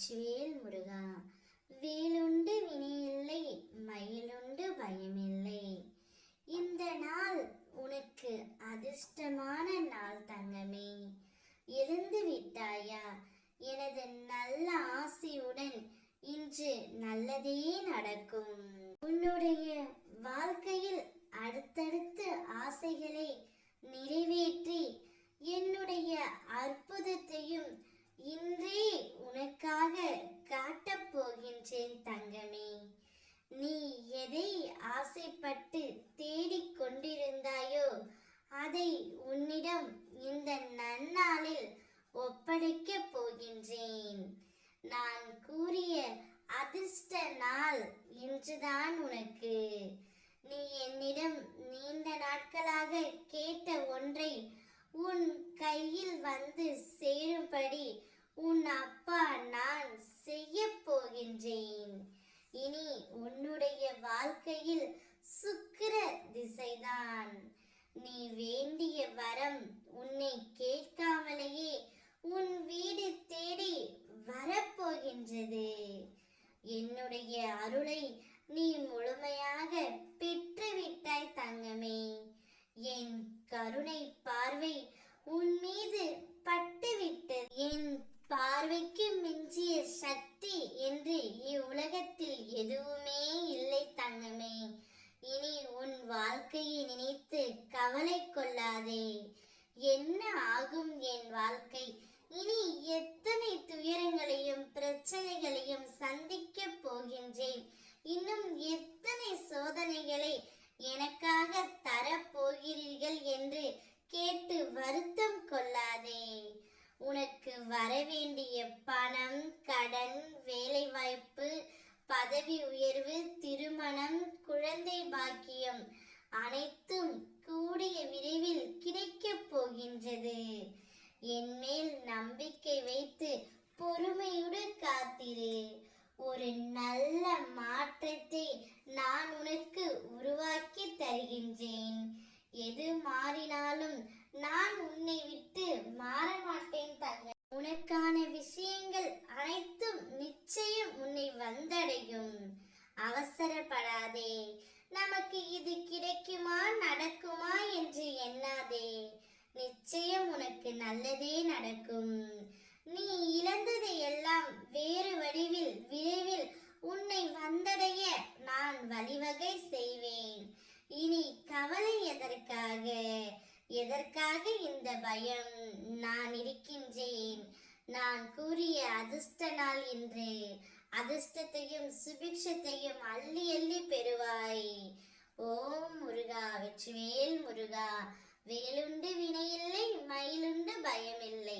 வெற்றிவேல் முருகா. வேலுண்டு வினையில்லை மயிலுண்டு பயமில்லை. இந்த நாள் உனக்கு அதிர்ஷ்டமான நாள் தங்கமே. எழுந்து விட்டாயா? எனது நல்ல ஆசையுடன் இன்று நல்லதே நடக்கும். உன்னுடைய வாழ்க்கையில் அடுத்தடுத்து ஆ நிறைவேற்றி என்னுடைய அற்புதத்தையும் இன்றே உனக்காக காட்டப் போகின்றேன் தங்கமே நீ எதை ஆசைப்பட்டு தேடிக் கொண்டிருந்தாயோ? அதை உன்னிடம் இந்த நன்னாளில் ஒப்படைக்கப் போகின்றேன். நான் கூறிய அதிர்ஷ்ட நாள் இன்றுதான் உனக்கு. நீ என்னிடம் நீண்ட நாட்களாக கேட்ட ஒன்றை உன் கையில் வந்து சேரும்படி உன் அப்பா நான் செய்ய போகின்றேன் இனி உன்னுடைய வாழ்க்கையில் சுக்கிர திசைதான். நீ வேண்டிய வரம் உன்னை கேட்காமலேயே உன் வீடு தேடி வரப்போகின்றது. என்னுடைய அருளை நீ முழுமையாக பெற்றுவிட்டாய் தங்கமே. என் கருணை பார்வை உன் மீது பட்டுவிட்டது. என் பார்வைக்கு மிஞ்சிய சக்தி என்று வாழ்க்கையை நினைத்து கவலை கொள்ளாதே. என்ன ஆகும் என் வாழ்க்கை? இனி எத்தனை துயரங்களையும் பிரச்சனைகளையும் சந்திக்க போகின்றேன். இன்னும் எத்தனை சோதனைகளை எனக்காக தரப்போகிறீர்கள் என்று கேட்டு வருத்தம் கொள்ளாதே. உனக்கு வரவேண்டிய பணம் கடன் வேலைவாய்ப்பு பதவி உயர்வு திருமணம் குழந்தை பாக்கியம் அனைத்தும் கூடிய விரைவில் கிடைக்கப் போகின்றது. என் மேல் நம்பிக்கை வைத்து பொறுமையுடன் காத்திரு. ஒரு நல்ல மாற்ற நல்லதே நடக்கும். நீ இழந்ததை எல்லாம் வேறு வடிவில் விரைவில் உன்னை வந்தடைய நான் வழிவகை செய்வேன். இனி கவலை எதற்காக? எதற்காக இந்த பயம்? நான் இருக்கின்றேன். நான் கூறிய அதிர்ஷ்ட நாள் என்று அதிர்ஷ்டத்தையும் சுபிக்ஷத்தையும் அள்ளி அள்ளி பெறுவாய். ஓம் முருகா வெற்றிவேல் முருகா வேலுண்டு வினையில்லை மயிலுண்டு பயமில்லை.